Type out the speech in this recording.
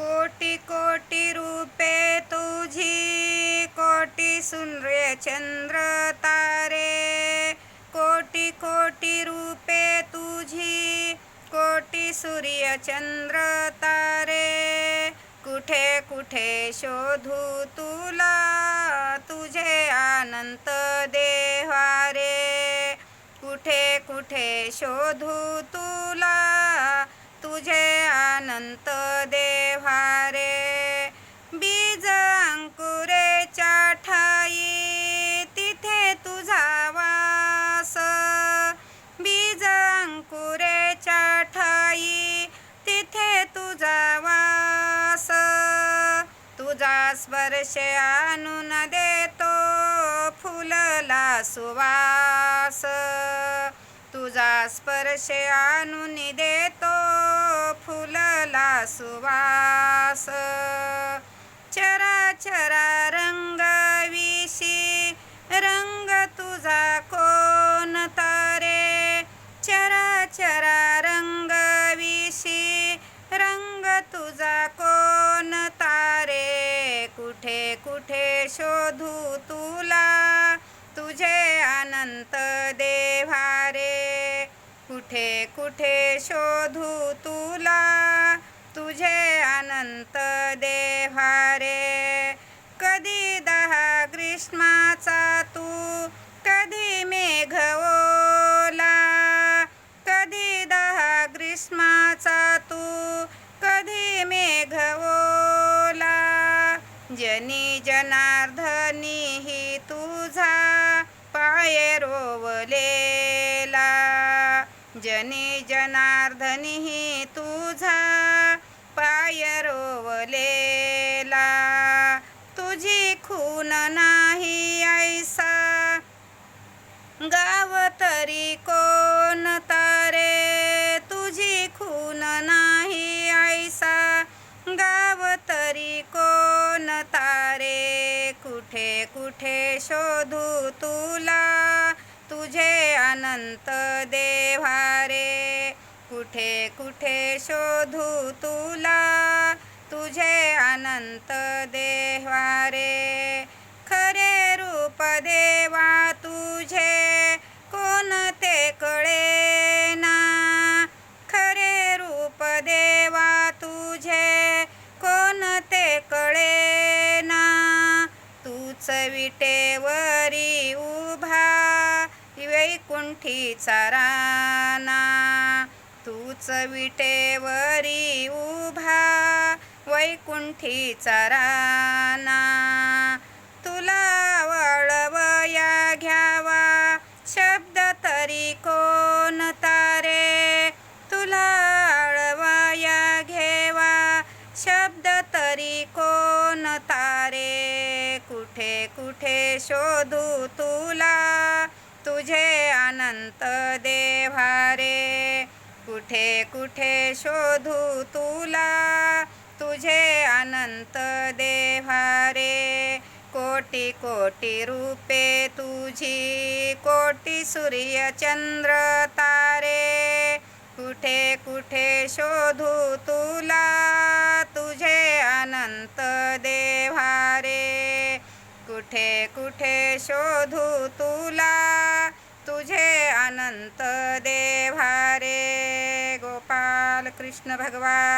कोटी कोटी रूपे तुझी कोटी सूर्य चंद्र तारे कोटी कोटी रूपे तुझी कोटी सूर्य चंद्र तारे कुठे कुठे शोधू तुला तुझे अनंत देवारे कुठे कुठे शोधू तुला तुझे अनंत व्यवहारे बीज अंकुरेच्या ठाई तिथे तुझा वास. बीज अंकुरेच्या ठाई तिथे तुझा वास. तुझा स्पर्श आणून देतो फुलला सुवास. तुझा स्पर्श आणून देतो फुलला सुवास चरा चरा रंग विशी रंग तुझा कोण तारे? चरा चरा रंग विशी रंग तुझा कोण तारे? कुठे कुठे शोधू तुला? तुझे अनंत देवारे कुठे कुठे शोधू तू अनंत देवारे कधी दहा ग्रीष्माचा तू कधी मेघ ओला कधी दहा ग्रीष्माचा तू कधी मेघ ओला जनी जनार्दनी ही तुझा पाय रोवलेला. जनी जनार्दनी ही शोधू तुला तुझे अनंत देवारे कुठे कुठे शोधू तुला तुझे अनंत देवारे विटेवरी उभा वैकुंठीचा राना तूच विटेवरी उभा वैकुंठीचा राना तुला वळवया घ्यावा शब्द तरी कोण तारे. तुला आळवाया घेवा शब्द तरी कोण तारे. कुठे कुठे शोधू तुला? तुझे अनंत देवारे कुठे कुठे शोधू तुला? तुझे अनंत देवारे कोटी कोटी रूपे तुझी. कोटी सूर्य चंद्र तारे. कुठे कुठे शोधू तुला? कुठे कुठे शोधू तुला? तुझे अनंत देवारे गोपाल कृष्ण भगवान.